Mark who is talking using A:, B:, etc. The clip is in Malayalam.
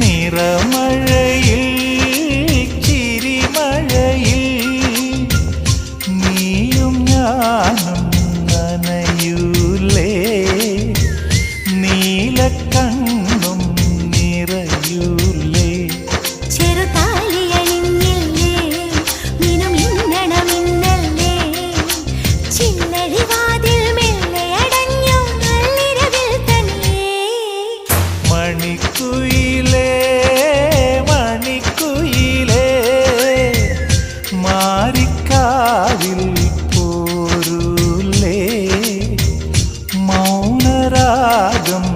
A: നിറമഴയിൽ ചിരിമഴയിൽ നീയും ഞാനും നനയൂലേ. നീലക്കണ്ണും നിറയൂലേ.
B: ചെറുതാലിയണിഞ്ഞില്ലേ
A: രാവിൽ പോരൂലേ. മൗനരാഗം